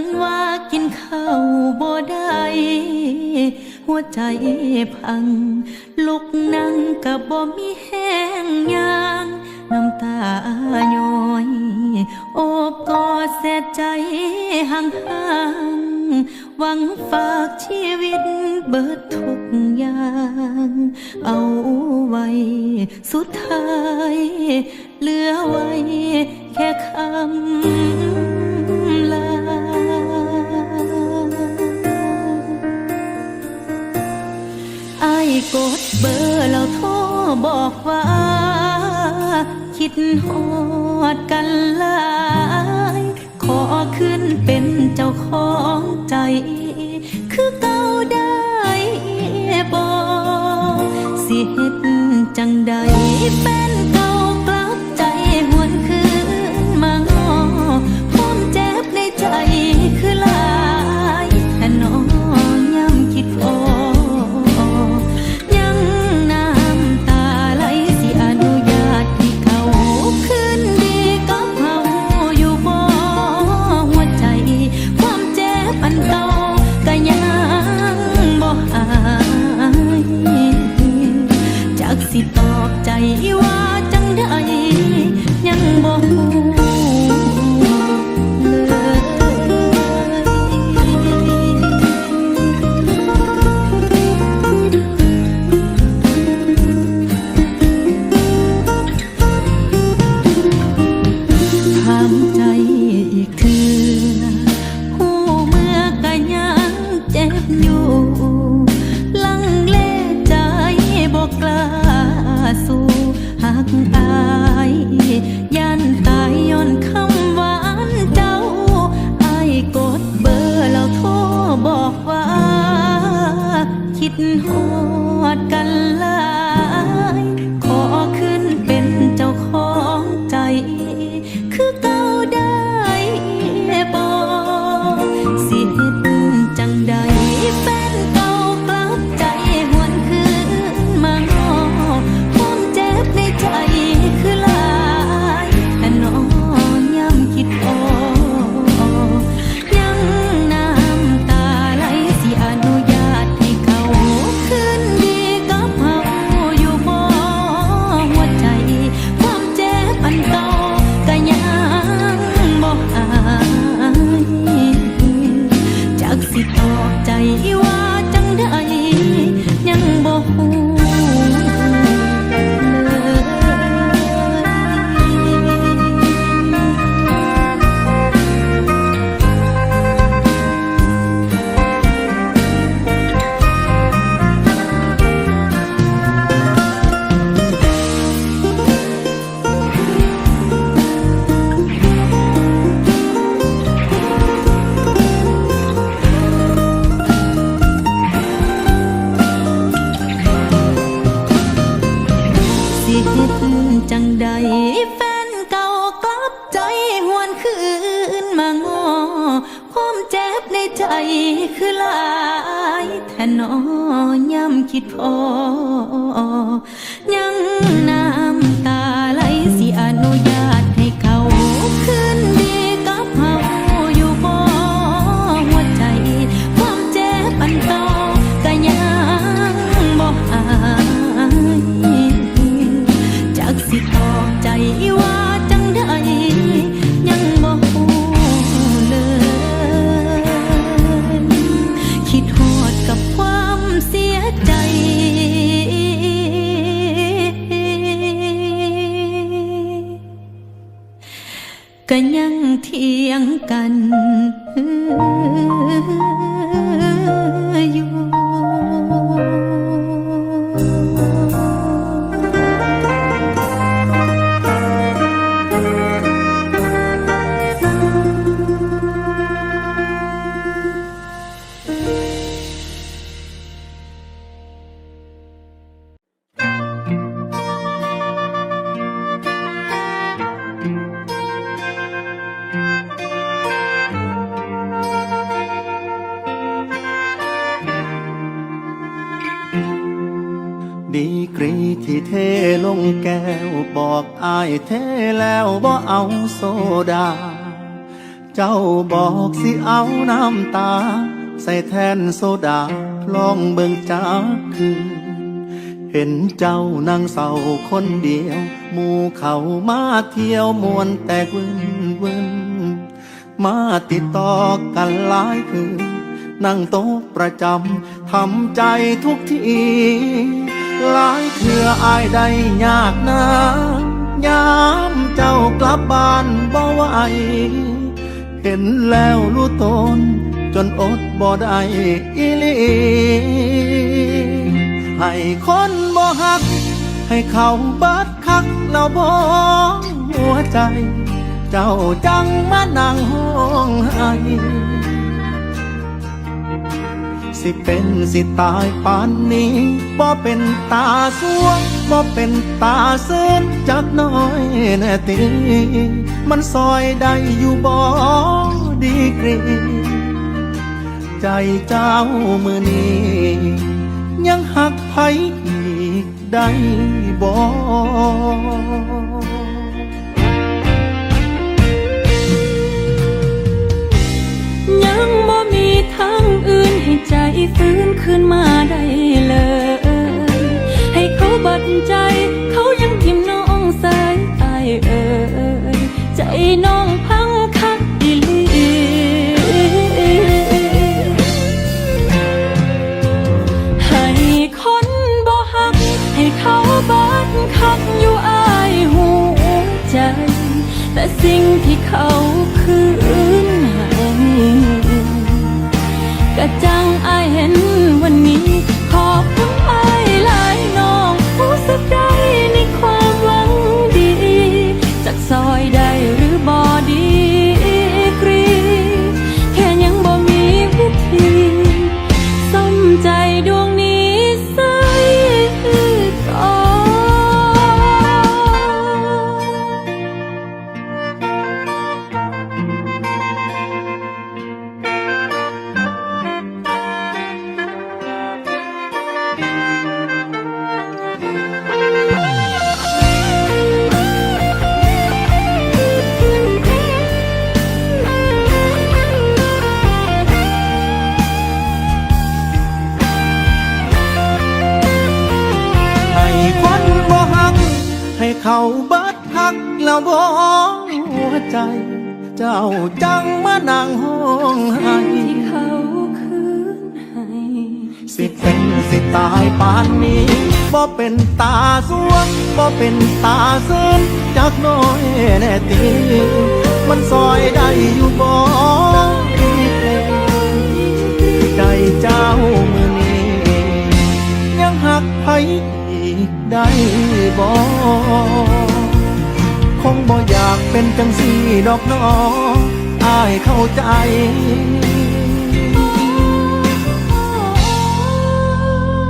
นว่ากินข้าวบ่ได้หัวใจพัง ลุกนั่งกับบ่มีแห้งยางน้ำตาย้อย โอบกอดแสใจห่างห่างหวังฝากชีวิตเบิดทุกอย่าง เอาไว้ สุดท้าย เหลือไว้แค่คำ กดเบอร์แล้วโทรบอกว่า คิดหอดกันลาย ขอขึ้นเป็นเจ้าของใจ คือเก่าได้บอสิเฮ็ดจังใดแฟ ไหลว่า heart เทแล้วบ่เอาโซดา เจ้าบอกสิเอาน้ำตา ใส่แทนโซดาลองเบิ่งจากคืนเห็นเจ้านั่งเศร้าคนเดียว หมู่เขามาเที่ยวมวนแตกวินวินมาติดต่อกันหลายคืนนั่งโต๊ะประจำทำใจทุกทีหลายเถื่ออายได้ยากนะ ยามเจ้ากลับบ้านบ่ไหวเห็นแล้วรู้ตน จนอดบ่ได้อีลีให้คนบ่ฮัก ให้เขาเบิดคักแล้วบ่หัวใจ เจ้าจังมานั่งห้องไห้สิเป็นสิตายปานนี้บ่เป็นตาสวง บ่เป็นตาเส้นจักน้อยแน่ตีมันซอยได้อยู่บ่ดีกรี ใจเจ้ามือนี้ ยังหักไผอีกได้บ่ยังบ่มีทางอื่นให้ใจฟื้นขึ้นมาได้ สิ่งาเบิดหักแล้วบ่หัวใจ เจ้าจังมานั่งห้องไห้ที่เขาคืนให้สิเป็นสิตายปานนี้บ่เป็นตาสวงบ่เป็นตาเส้นจักน้อยแน่ตีมันซอยได้อยู่บ่ใจเจ้ามือนี้ยังหักไผ ได้บ่คงบ่อยากเป็นจังสีดอกน้ออายเข้าใจ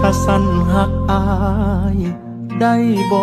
ถ้าสั้นหักอายได้บ่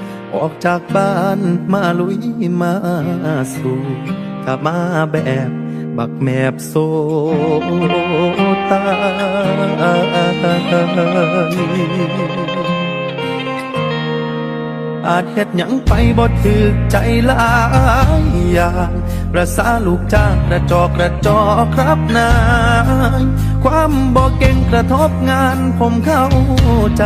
ออกจากบ้านมาลุยมาสู่กลับมาแบบบักแมบโซตายอาจเฮ็ดหยังไปบ่ถึกใจหลายอย่างประสาลูกจ้างกระจอกกระจอกครับนาย ความบ่เก่งกระทบงานผมเข้าใจ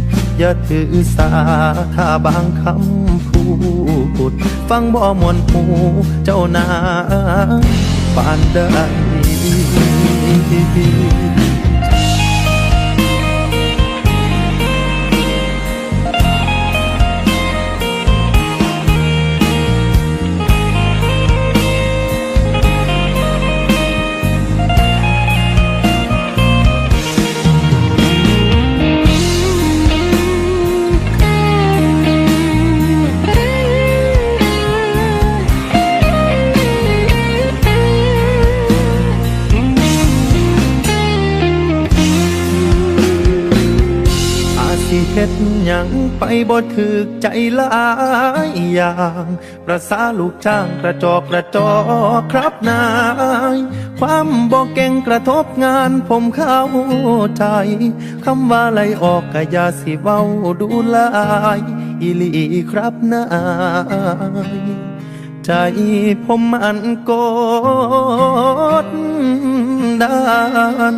อย่าถือสาถ้าบางคำพูด ฟังบ่มวนหูเจ้านาปานได ไปบ่ถึกใจหลายอย่าง ประสาลูกจ้างกระจอกกระจอกครับนาย ความบ่เก่งกระทบงานผมเข้าใจ คำว่าไล่ออกกะยาสิเว้าดูลายอีลีครับนายใจผมมันกดดัน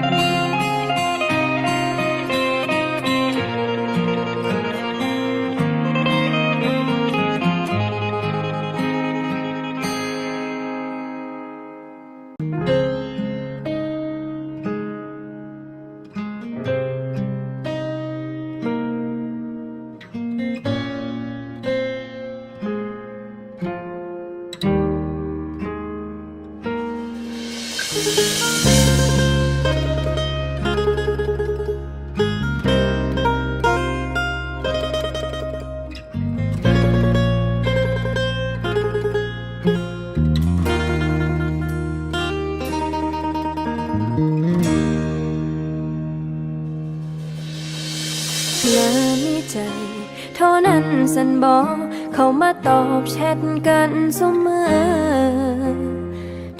สันบอกเขามาตอบแชทกันเสมอ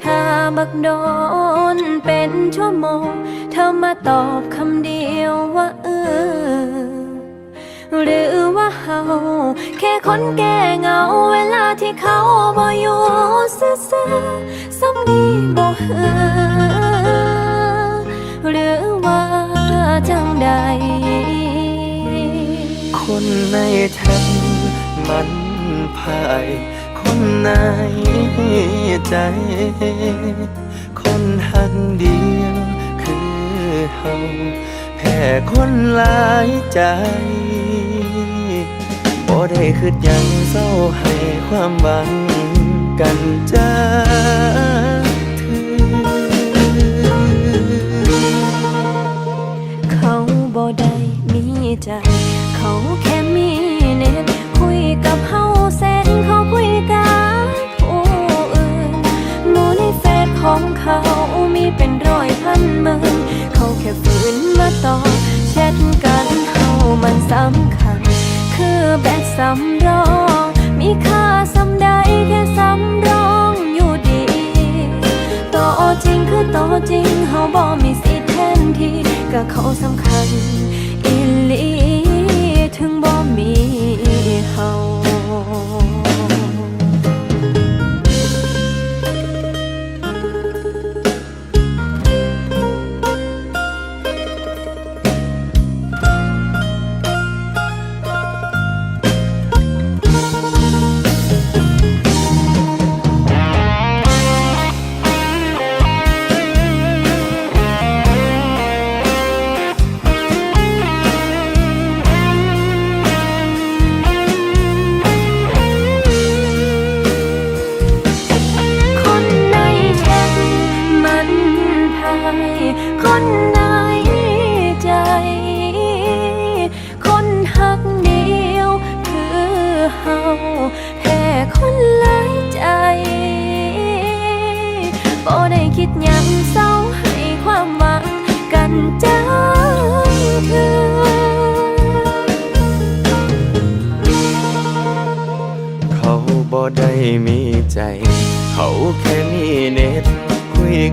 ถ้าบักโดนเป็นชั่วโมง เธอมาตอบคำเดียวว่าเออ หรือว่าเฮาแค่คนแก่เงาเวลาที่เขาบ่อยู่ซื่อๆสำนีบ่เหือหรือว่าจังใด คนในแทนมันภาย คนในใจ คนหักเดียวคือเฮาแพ้คนหลายใจบ่ได้คืดยังเศร้าให้ความหวังกันจ้าถือเขาบ่ได้มีใจ เขาแค่มีเน็ตคุยกับเฮาเส้นเขาคุยกับผู้อื่นหมูในเฟซของเขามีเป็นร้อยพันหมื่นเขาแค่ฝืนมาต่อแชทกันเฮามันสำคัญ คือแบตสำรอง มีค่าสำใดแค่สำรองอยู่ดีตัวจริงคือตัวจริงเฮาบ่มีสิทธิ์แทนที่ก็เขาสำคัญ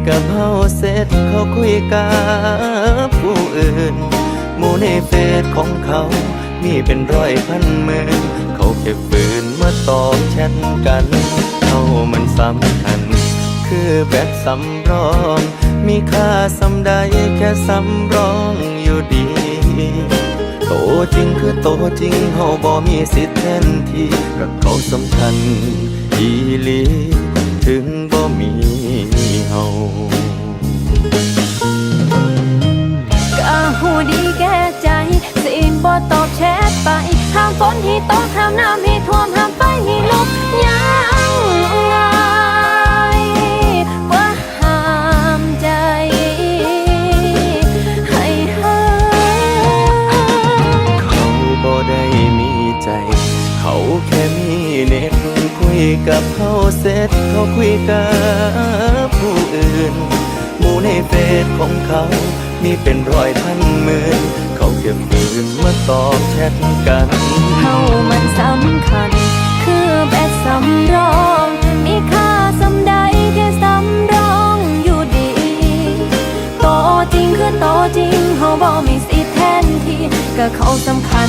กับเฮาเสร็จเขาคุยกับผู้อื่นหมู่ในเฟซของเขา มีเป็นร้อยพันหมื่นเขาแค่ฝืนมาตอบแชทกันเขามันสำคัญ คือแบตสำรอง มีค่าสำใดแค่สำรองอยู่ดีโตจริงคือโตจริงเฮาบ่มีสิทธิ์แทนที่กับเขาสำคัญอีหลีถึงบ่มี เฮาก็หูดีแก่ใจสิบ่ตอบแชทไปห้ามฝนให้ตกห้ามน้ำให้ท่วมห้ามไฟให้ลุกยังไงกว่าห้ามใจ ให้หายเขาบ่ได้มีใจ เขาแค่มีเน็ตคุยกับเขาเสร็จเขาคุยกับผู้อื่ น หมู่ในเฟซของเขา มีเป็นร้อยพันหมื่น เขาแค่ฝืนมาตอบแชทกัน เฮามันสำคัญ คือแบตสำรอง มีค่าสำใดแค่สำรองอยู่ดีโตจริงคือโตจริงเฮาบ่มีสิทธิ์แทนที่ก็เขาสำคัญ